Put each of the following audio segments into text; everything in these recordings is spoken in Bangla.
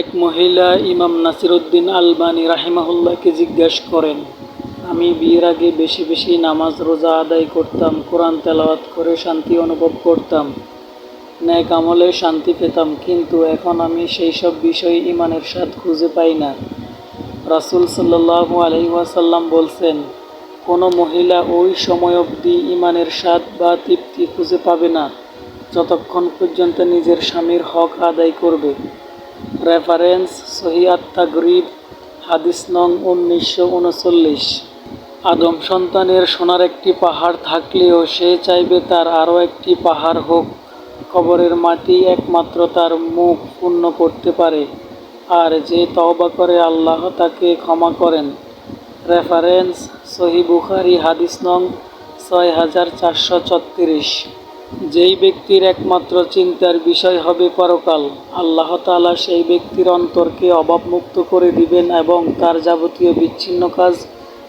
এক মহিলা ইমাম নাসিরুদ্দিন আলবানী রাহিমাহুল্লাহকে জিজ্ঞাসা করেন, আমি বিয়ের আগে বেশি বেশি নামাজ রোজা আদায় করতাম, কোরআন তেলাওয়াত করে শান্তি অনুভব করতাম, ন্যাক আমলে শান্তি পেতাম, কিন্তু এখন আমি সেই সব বিষয়ে ইমানের স্বাদ খুঁজে পাই না। রাসুল সাল্লাহু আলহিহাসাল্লাম বলছেন, কোনো মহিলা ওই সময় অবধি ইমানের স্বাদ বা তৃপ্তি খুঁজে পাবে না, যতক্ষণ পর্যন্ত নিজের স্বামীর হক আদায় করবে। রেফারেন্স সহিয়াত্তা গরিব হাদিস নং উনিশশো উনচল্লিশ। আদম সন্তানের সোনার একটি পাহাড় থাকলেও সে চাইবে তার আরও একটি পাহাড় হোক। কবরের মাটি একমাত্র তার মুখ পূর্ণ করতে পারে। আর যে তওবা করে আল্লাহ তাকে ক্ষমা করেন। রেফারেন্স সহি বুখারি হাদিস নং ছয় হাজার চারশো ছত্রিশ। যেই ব্যক্তির একমাত্র চিন্তার বিষয় হবে পরকাল, আল্লাহ তালা সেই ব্যক্তির অন্তরকে অভাবমুক্ত করে দিবেন এবং তার যাবতীয় বিচ্ছিন্ন কাজ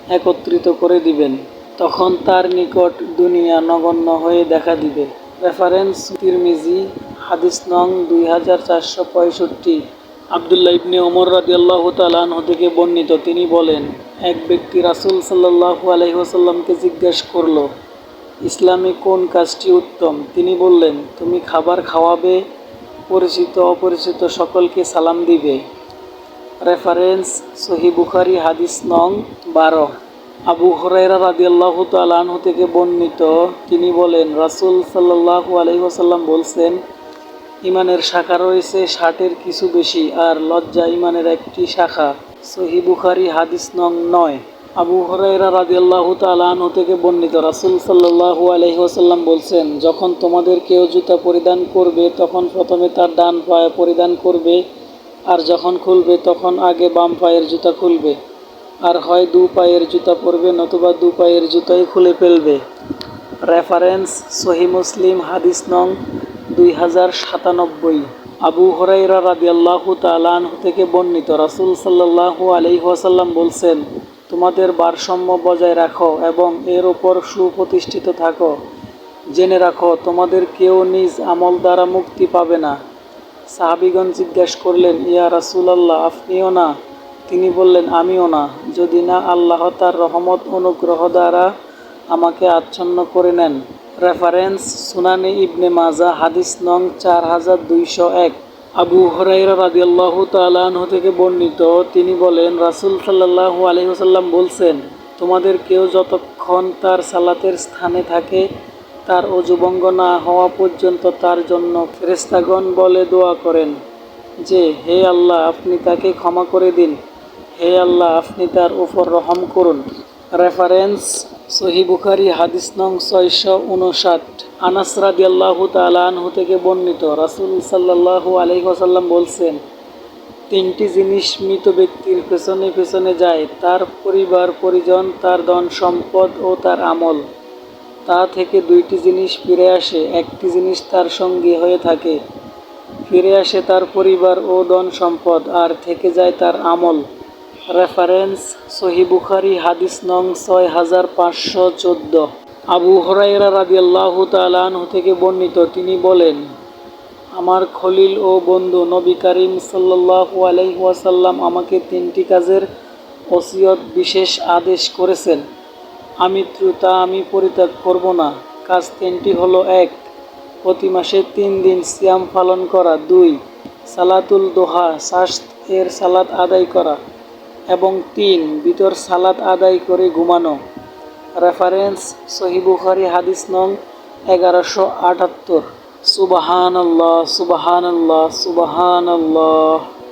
একত্রিত করে দিবেন। তখন তার নিকট দুনিয়া নগণ্য হয়ে দেখা দিবে। রেফারেন্স তিরমিজি, হাদিস নং দুই হাজার চারশো পঁয়ষট্টি। আবদুল্লাহ ইবনে ওমর রাদিয়াল্লাহ তালাহ থেকে বর্ণিত। তিনি বলেন, এক ব্যক্তি রাসুল সাল্লাহু আলহিহাসাল্লামকে জিজ্ঞেস করল ইসলামে কোন কাজটি উত্তম? তিনি বললেন, তুমি খাবার খাওয়াবে, পরিচিত অপরিচিত সকলকে সালাম দিবে। রেফারেন্স সহি বুখারি, হাদিস নং বারো। আবু হরাইরা রাদিয়াল্লাহু তালাহ থেকে বর্ণিত, তিনি বলেন, রাসুল সাল্লাহু আলহিহাসাল্লাম বলছেন, ইমানের শাখা রয়েছে ষাটের কিছু বেশি, আর লজ্জা ইমানের একটি শাখা। সহি বুখারি, হাদিস নং নয়। আবু হরাইরা রাদিয়াল্লাহু তালাহ থেকে বর্ণিত রাসুল সাল্লাহু আলহি ওসাল্লাম বলছেন, যখন তোমাদের কেউ জুতা পরিধান করবে, তখন প্রথমে তার ডান পায়ে পরিধান করবে, আর যখন খুলবে, তখন আগে বাম পায়ের জুতা খুলবে। আর হয় দু পায়ের জুতা পরবে, নতুবা দু পায়ের জুতাই খুলে ফেলবে। রেফারেন্স সহি মুসলিম, হাদিস নং দুই হাজার সাতানব্বই। আবু হরাইরা রাদিয়াল্লাহু তালাহ থেকে বর্ণিত রাসুল সাল্লাহু আলহিহাসাল্লাম বলছেন তোমাদের ভারসাম্য বজায় রাখো এবং এর ওপর সুপ্রতিষ্ঠিত থাকো। জেনে রাখো, তোমাদের কেউ নিজ আমল দ্বারা মুক্তি পাবে না। সাহাবিগণ জিজ্ঞাসা করলেন, ইয়া রাসুলাল্লাহ, আপনিও না? তিনি বললেন, আমিও না। যদি না, আল্লাহ তার রহমত অনুগ্রহ দ্বারা আমাকে আচ্ছন্ন করে নেন। রেফারেন্স সুনানি ইবনে মাজা, হাদিস নং চার হাজার দুইশো এক। আবু হরাইরা রাদিয়াল্লাহু তালাহ থেকে বর্ণিত, তিনি বলেন, রাসুল সাল্লাহু আলহিহাসাল্লাম বলছেন, তোমাদের কেউ যতক্ষণ তার সালাতের স্থানে থাকে, তার অজুবঙ্গ না হওয়া পর্যন্ত তার জন্য ফেরেস্তাগণ বলে দোয়া করেন যে, হে আল্লাহ, আপনি তাকে ক্ষমা করে দিন। হে আল্লাহ, আপনি তার উপর রহম করুন। রেফারেন্স সহি বুখারি হাদিস নং ছয়শো উনষাট আনাস রাদিয়াল্লাহু তালাহু থেকে বর্ণিত। রাসুল সাল্লাহু আলহিহাসাল্লাম বলছেন, তিনটি জিনিস মৃত ব্যক্তির পেছনে পেছনে যায়। তার পরিবার, পরিজন, তার ধন সম্পদ ও তার আমল। তা থেকে দুইটি জিনিস ফিরে আসে। একটি জিনিস তার সঙ্গী হয়ে থাকে। ফিরে আসে তার পরিবার ও ধন সম্পদ, আর থেকে যায় তার আমল। রেফারেন্স সহি বুখারি হাদিস নং ছয় হাজার পাঁচশো চোদ্দ আবু হরাইরা রাদিয়াল্লাহু তালাহ থেকে বর্ণিত, তিনি বলেন, আমার খলিল ও বন্ধু নবী করিম সাল্লাহু আলহিহাসাল্লাম আমাকে তিনটি কাজের ওসিয়ত বিশেষ আদেশ করেছেন। আমি তা আমি পরিত্যাগ করব না। কাজ তিনটি হলো, এক, প্রতি মাসে তিন দিন সিয়াম পালন করা। দুই, সালাতুল দোহা শাস্ত এর সালাত আদায় করা। এবং তিন, বিতর সালাত আদায় করে ঘুমানো। রেফারেন্স সহিবুখারি হাদিস নং এগারোশো আটাত্তর। সুবাহান আল্লাহ সুবাহান আল্লাহ সুবাহান আল্লাহ